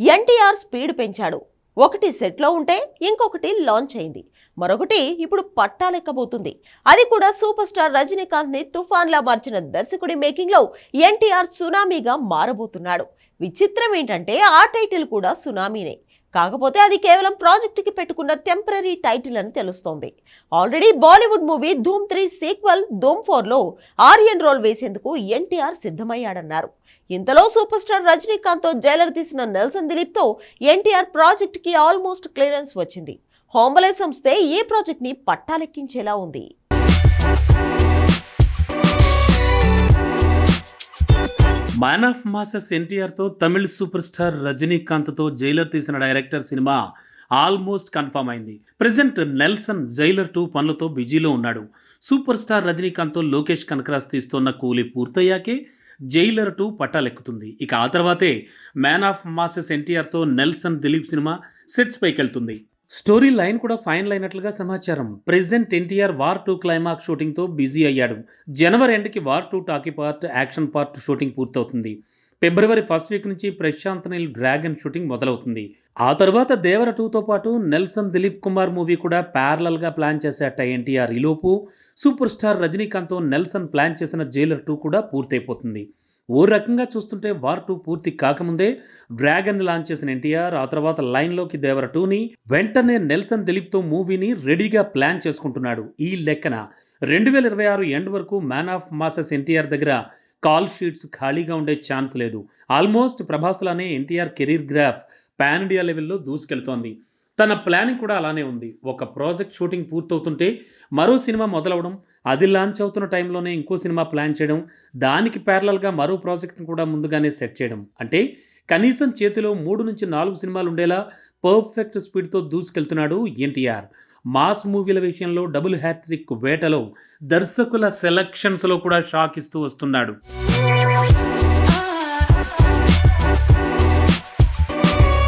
NTR speed పెంచాడు. ఒకటి సెట్లో ఉంటే ఇంకొకటి లాంచ్ అయింది. మరొకటి ఇప్పుడు పట్టాలెక్కబోతుంది అది కూడా సూపర్ స్టార్ రజనీకాంత్ని తుఫాన్లా మార్చిన దర్శకుడి మేకింగ్లో ఎన్టీఆర్ సునామీగా మారబోతున్నాడు. విచిత్రం ఏంటంటే ఆ టైటిల్ కూడా సునామీనే. కాకపోతే అది కేవలం ప్రాజెక్టుకి పెట్టుకున్న టెంపరీ టైటిల్ అని తెలుస్తోంది. Already Bollywood movie Dhoom three sequel Dhoom ఫోర్లో ఆర్యన్ రోల్ వేసేందుకు ఎన్టీఆర్ సిద్ధమయ్యాడన్నారు. ఇంతలో సూపర్ స్టార్ రజనీకాంత్తో జైలర్ తీసిన నెల్సన్ దిలీప్తో ఎన్టీఆర్ ప్రాజెక్ట్కి ఆల్మోస్ట్ క్లియరెన్స్ వచ్చింది. హోంబలే సంస్థే ఈ ప్రాజెక్ట్ని పట్టాలెక్కించేలా ఉంది. మ్యాన్ ఆఫ్ మాసెస్ ఎన్టీఆర్తో తమిళ్ సూపర్ స్టార్ రజనీకాంత్తో జైలర్ తీసిన డైరెక్టర్ సినిమా ఆల్మోస్ట్ కన్ఫర్మ్ అయింది. ప్రజెంట్ నెల్సన్ జైలర్ టూ పనులతో బిజీలో ఉన్నాడు. సూపర్ స్టార్ రజనీకాంత్తో లోకేష్ కనకరాజ్ తీస్తున్న కూలీ పూర్తయ్యాకే జైలర్ టూ పట్టాలెక్కుతుంది. ఇక ఆ తర్వాతే మ్యాన్ ఆఫ్ మాసెస్ ఎన్టీఆర్తో నెల్సన్ దిలీప్ సినిమా సెట్స్ పైకి వెళ్తుంది స్టోరీ లైన్ కూడా ఫైనల్ అయినట్లుగా సమాచారం. Present NTR War two climax షూటింగ్తో busy అయ్యాడు. జనవరి ఎండ్కి War two talkie part action part shooting పూర్తవుతుంది. ఫిబ్రవరి ఫస్ట్ వీక్ నుంచి ప్రశాంత్ నీల్ డ్రాగన్ షూటింగ్ మొదలవుతుంది. ఆ తర్వాత దేవర టూతో పాటు నెల్సన్ దిలీప్ కుమార్ మూవీ కూడా ప్యారలల్గా ప్లాన్ చేసేట ఎన్టీఆర్. ఈలోపు సూపర్ స్టార్ రజనీకాంత్తో నెల్సన్ ప్లాన్ చేసిన జైలర్ టూ కూడా పూర్తయిపోతుంది. ఓ రకంగా చూస్తుంటే వార్ టూ పూర్తి కాకముందే డ్రాగన్ లాంచ్ చేసిన ఎన్టీఆర్ ఆ తర్వాత లైన్లోకి దేవర టూని వెంటనే నెల్సన్ దిలీప్తో మూవీని రెడీగా ప్లాన్ చేసుకుంటున్నాడు. ఈ లెక్కన రెండు వేల ఇరవై ఆరు ఎండ్ వరకు మ్యాన్ ఆఫ్ మాసెస్ ఎన్టీఆర్ దగ్గర కాల్ షీట్స్ ఖాళీగా ఉండే ఛాన్స్ లేదు. Almost ప్రభాస్లానే NTR career graph pan India లెవెల్లో దూసుకెళ్తోంది. తన ప్లానింగ్ కూడా అలానే ఉంది. ఒక ప్రాజెక్ట్ షూటింగ్ పూర్తవుతుంటే మరో సినిమా మొదలవడం అది లాంచ్ అవుతున్న టైంలోనే ఇంకో సినిమా ప్లాన్ చేయడం దానికి ప్యారలల్గా మరో ప్రాజెక్ట్ని కూడా ముందుగానే సెట్ చేయడం. అంటే కనీసం చేతిలో మూడు నుంచి నాలుగు సినిమాలు ఉండేలా పర్ఫెక్ట్ స్పీడ్తో దూసుకెళ్తున్నాడు ఎన్టీఆర్. మాస్ మూవీల విషయంలో డబుల్ హ్యాట్రిక్ వేటలో దర్శకుల సెలక్షన్స్లో కూడా షాక్ ఇస్తూ వస్తున్నాడు.